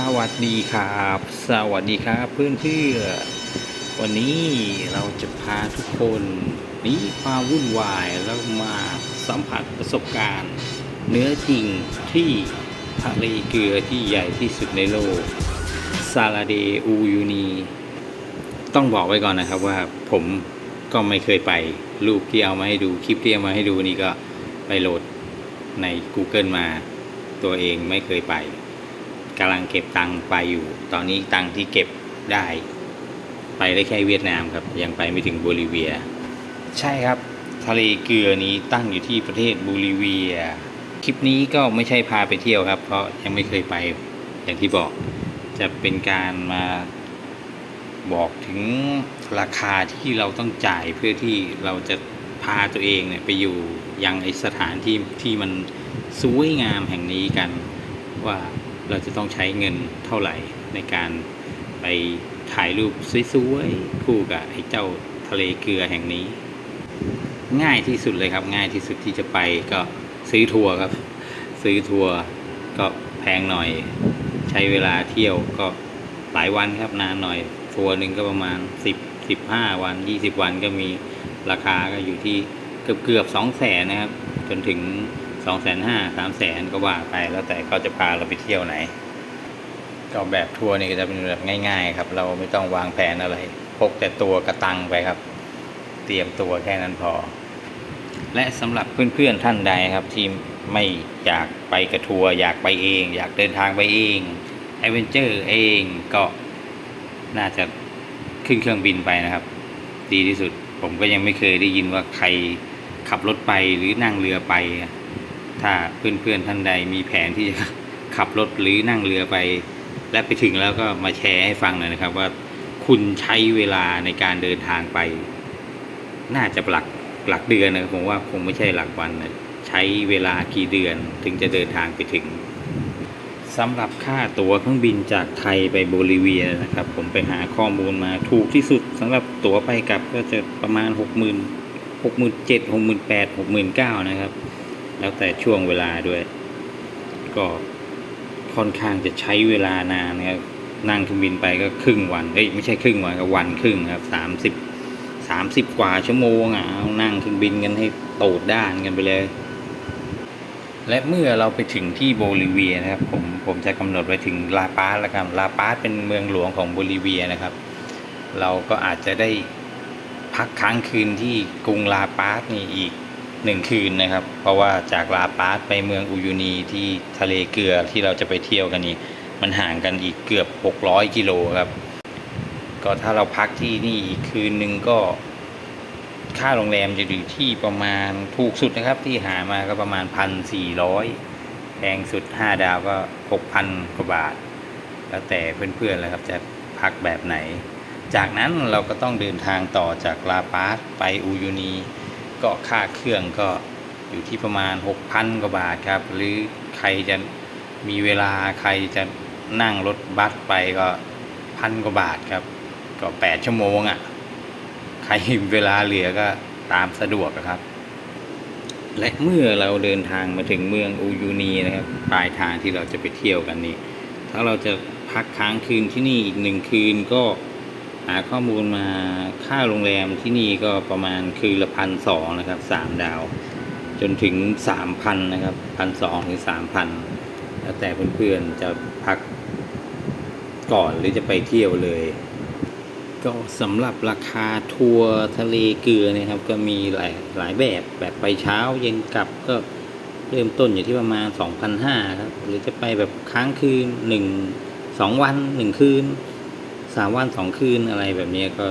สวัสดีครับ สวัสดีครับเพื่อนเพื่อวันนี้เราจะพาทุกคนหนีความวุ่นวายแล้วมาสัมผัสประสบการณ์ เนื้อจริงที่ทะเลเกลือที่ใหญ่ที่สุดในโลกซาลาเดอูยูนีต้องบอกไว้ก่อนนะครับว่าผมก็ไม่เคยไปรูปที่เอามาให้ดูคลิปที่เอามาให้ดูนี่ก็ไปโหลดใน Google มาตัวเองไม่เคยไป กำลังเก็บตังค์ไปอยู่ ตอนนี้ตังค์ที่เก็บได้ ไปได้แค่เวียดนามครับ ยังไปไม่ถึงโบลิเวีย ใช่ครับ ทะเลเกลือนี้ตั้งอยู่ที่ประเทศโบลิเวีย คลิปนี้ก็ไม่ใช่พาไปเที่ยวครับ เพราะยังไม่เคยไปอย่างที่บอก จะเป็นการมาบอกถึงราคาที่เราต้องจ่ายเพื่อที่เราจะพาตัวเองเนี่ยไปอยู่ยังไอสถานที่ที่มันสวยงามแห่งนี้กันว่า เราจะต้องใช้เงินเท่าไหร่ในการไปถ่ายรูปสวยๆคู่กับไอ้เจ้าทะเลเกลือแห่งนี้ ง่ายที่สุดเลยครับ ง่ายที่สุดที่จะไปก็ซื้อทัวร์ครับ ซื้อทัวร์ก็แพงหน่อย ใช้เวลาเที่ยวก็หลายวันครับนานหน่อยทัวร์หนึ่งก็ประมาณสิบสิบห้าวันยี่สิบวันก็มีราคาก็อยู่ที่เกือบเกือบสองแสนนะครับ จนถึง สองแสนห้าสามแสนก็ว่าไปแล้วแต่เขาจะพาเราไปเที่ยวไหนก็แบบทัวร์นี่ก็จะเป็นแบบง่าย ๆ ครับ เราไม่ต้องวางแผนอะไร พกแต่ตัวกระตังไปครับ เตรียมตัวแค่นั้นพอ และสำหรับเพื่อนๆท่านใดครับที่ไม่อยากไปกระทัวร์อยากไปเอง อยากเดินทางไปเองแอเวนเจอร์เองก็น่าจะขึ้นเครื่องบินไปนะครับ ดีที่สุดผมก็ยังไม่เคยได้ยินว่าใครขับรถไปหรือนั่งเรือไป ถ้าเพื่อนๆท่านใดมีแผนที่จะขับรถหรือนั่งเรือไป และไปถึงแล้วก็มาแชร์ให้ฟังหน่อยนะครับ ว่าคุณใช้เวลาในการเดินทางไป น่าจะหลักหลักเดือนนะผมว่าคงไม่ใช่หลักวันนะใช้เวลากี่เดือนถึงจะเดินทางไปถึงสำหรับค่าตั๋วเครื่องบินจากไทยไปโบลิเวียนะครับ ผมไปหาข้อมูลมาถูกที่สุดสำหรับตั๋วไปกลับก็จะประมาณหกหมื่นหกหมื่นเจ็ดหกหมื่นแปดหกหมื่นเก้านะครับ แล้วแต่ช่วงเวลาด้วย ก็ค่อนข้างจะใช้เวลานานนะครับนั่งเครื่องบินไปก็ครึ่งวันเอ้ยไม่ใช่ครึ่งวันก็วันครึ่งครับสามสิบสามสิบกว่าชั่วโมงอะเอานั่งเครื่องบินกันให้โตดด้านกันไปเลย และเมื่อเราไปถึงที่โบลิเวียนะครับ ผมผมจะกำหนดไว้ถึงลาปาสแล้วกันลาปาสเป็นเมืองหลวงของโบลิเวียนะครับ เราก็อาจจะได้พักค้างคืนที่กรุงลาปาสนี่อีก หนึ่งคืนนะครับ เพราะว่าจากลาปาสไปเมืองอุยูนีที่ทะเลเกลือที่เราจะไปเที่ยวกันนี่มันห่างกันอีกเกือบ 600 กิโลครับ ก็ถ้าเราพักที่นี่อีกคืนหนึ่งก็ค่าโรงแรมจะอยู่ที่ประมาณถูกสุดนะครับ ที่หามาก็ประมาณพันสี่ร้อยแพงสุดห้าดาวก็หกพันกว่าบาท แล้วแต่เพื่อนๆเลยครับจะพักแบบไหน จากนั้นเราก็ต้องเดินทางต่อจากลาปาสไปอูยูนี ก็ค่าเครื่องก็อยู่ที่ประมาณหกพันกว่าบาทครับ หรือใครจะมีเวลาใครจะนั่งรถบัสไปก็พันกว่าบาทครับ ก็แปดชั่วโมงอะ่ะ ใครเวลาเหลือก็ตามสะดวกครับ และเมื่อเราเดินทางมาถึงเมืองอูยูนีนะครับ ปลายทางที่เราจะไปเที่ยวกันนี่ถ้าเราจะพักค้างคืนที่นี่อีกหนึ่งคืนก็ หาข้อมูลมาค่าโรงแรมที่นี่ก็ประมาณคืนละพันสองนะครับสามดาว จนถึงสามพันนะครับพันสองถึงสามพันแล้วแต่เพื่อนๆจะพักก่อนหรือจะไปเที่ยวเลย ก็สำหรับราคาทัวร์ทะเลเกลือนะครับ ก็มีหลายหลายแบบแบบไปเช้าเย็นกลับก็เริ่มต้นอยู่ที่ประมาณ 2,500 ครับ หรือจะไปแบบค้างคืนหนึ่งสองวันหนึ่งคืน สามวันสองคืนอะไรแบบนี้ก็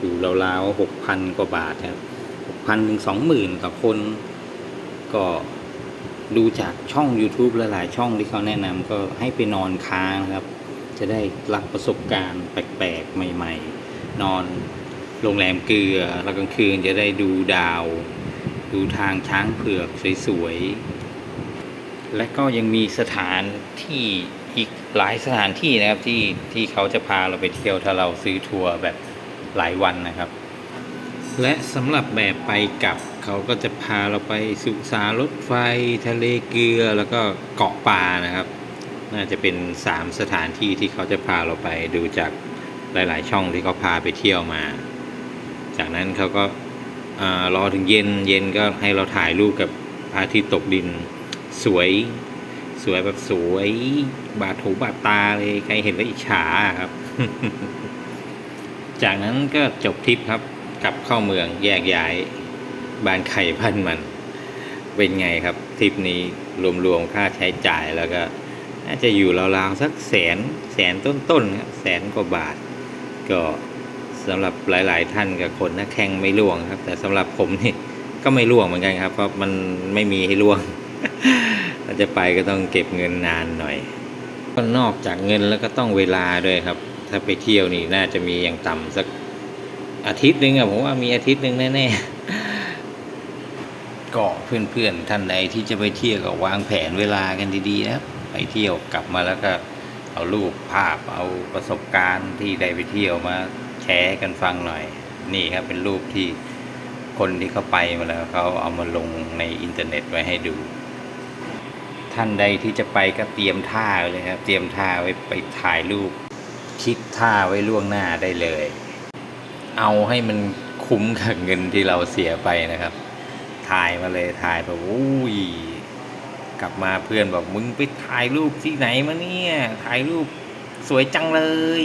อยู่ราวๆหกพันกว่าบาทครับหกพันถึงสองหมื่นต่อคน ก็ดูจากช่อง YouTube หลายๆช่องที่เขาแนะนำก็ให้ไปนอนค้างครับ จะได้รับประสบการณ์แปลกๆ ใหม่ ๆ นอนโรงแรมเกลือแล้วกลางคืนจะได้ดูดาว ดูทางช้างเผือกสวยๆและก็ยังมีสถานที่ อีกหลายสถานที่นะครับที่ที่เขาจะพาเราไปเที่ยวถ้าเราซื้อทัวร์แบบหลายวันนะครับ และสำหรับแบบไปกลับเขาก็จะพาเราไปสุสานรถไฟ ทะเลเกลือแล้วก็เกาะป่านะครับ น่าจะเป็นสามสถานที่ที่เขาจะพาเราไปดูจากหลาย ๆ ช่องที่เขาพาไปเที่ยวมา จากนั้นเขาก็รอถึงเย็นเย็นก็ให้เราถ่ายรูปกับอาทิตย์ตกดินสวย สวยแบบสวย บาดถูบาดตาเลยใครเห็นแล้วอิจฉาครับ จากนั้นก็จบทริปครับ กลับเข้าเมืองแยกย้ายบ้านไข่พันมัน เป็นไงครับทริปนี้รวมๆค่าใช้จ่ายแล้วก็น่าจะอยู่ราวๆสักแสนแสนต้นๆครับแสนกว่าบาท ก็สำหรับหลาย ๆ ท่านกับคนนักแข่งไม่ล่วงครับ แต่สำหรับผมนี่ก็ไม่ล่วงเหมือนกันครับ เพราะมันไม่มีให้ล่วง ถ้าจะไปก็ต้องเก็บเงินนานหน่อยก็นอกจากเงินแล้วก็ต้องเวลาด้วยครับ ถ้าไปเที่ยวนี่น่าจะมีอย่างต่ำสักอาทิตย์หนึ่งอะผมว่ามีอาทิตย์หนึ่งแน่ๆก็เพื่อนๆท่านใดที่จะไปเที่ยวก็วางแผนเวลากันดีๆนะไปเที่ยวกลับมาแล้วก็เอารูปภาพเอาประสบการณ์ที่ได้ไปเที่ยวมาแชร์กันฟังหน่อย นี่ครับเป็นรูปที่คนที่เขาไปมาแล้วเขาเอามาลงในอินเทอร์เน็ตไว้ให้ดู ท่านใดที่จะไปก็เตรียมท่าเลยครับ เตรียมท่าไว้ไปถ่ายรูปคิดท่าไว้ล่วงหน้าได้เลย เอาให้มันคุ้มกับเงินที่เราเสียไปนะครับ ถ่ายมาเลยถ่ายแบบอุ้ยกลับมาเพื่อนบอกมึงไปถ่ายรูปที่ไหนมาเนี่ยถ่ายรูปสวยจังเลย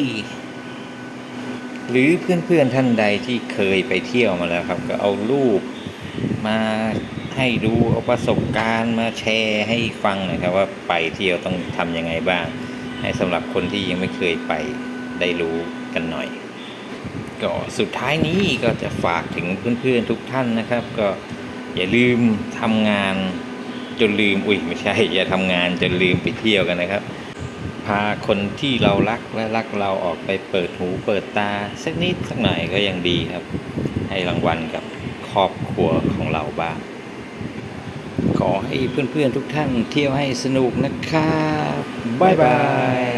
หรือเพื่อนๆท่านใดที่เคยไปเที่ยวมาแล้วครับ ก็เอารูปมา ให้ดูเอาประสบการณ์มาแชร์ให้ฟังหนะครับว่าไปเที่ยวต้องทำยังไงบ้าง ให้สำหรับคนที่ยังไม่เคยไปได้รู้กันหน่อย ก็สุดท้ายนี้ก็จะฝากถึงเพื่อนๆทุกท่านนะครับ ก็อย่าลืมทำงานจนลืมอุ้ยไม่ใช่ อย่าทำงานจนลืมไปเที่ยวกันนะครับ พาคนที่เรารักและรักเราออกไปเปิดหูเปิดตา สักนิดสักหน่อยก็ยังดีครับ ให้รางวัลกับครอบครัวของเราบ้าง ขอให้เพื่อนๆทุกท่านเที่ยวให้สนุกนะครับ บ๊ายบาย